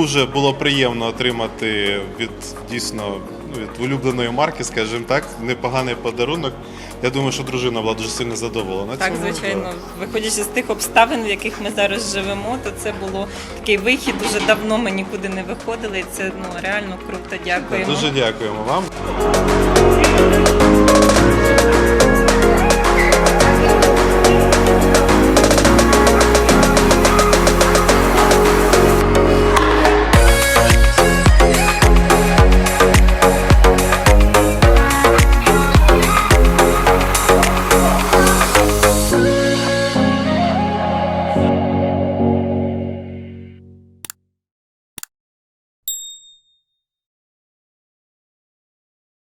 дуже було приємно отримати від дійсно ну, від улюбленої марки, скажімо так, непоганий подарунок. Я думаю, що дружина була дуже сильно задоволена. Так, цьому. звичайно, виходячи з тих обставин, в яких ми зараз живемо, то це було такий вихід. Дуже давно ми нікуди не виходили. І це ну реально круто. Дякуємо. Дуже дякуємо вам.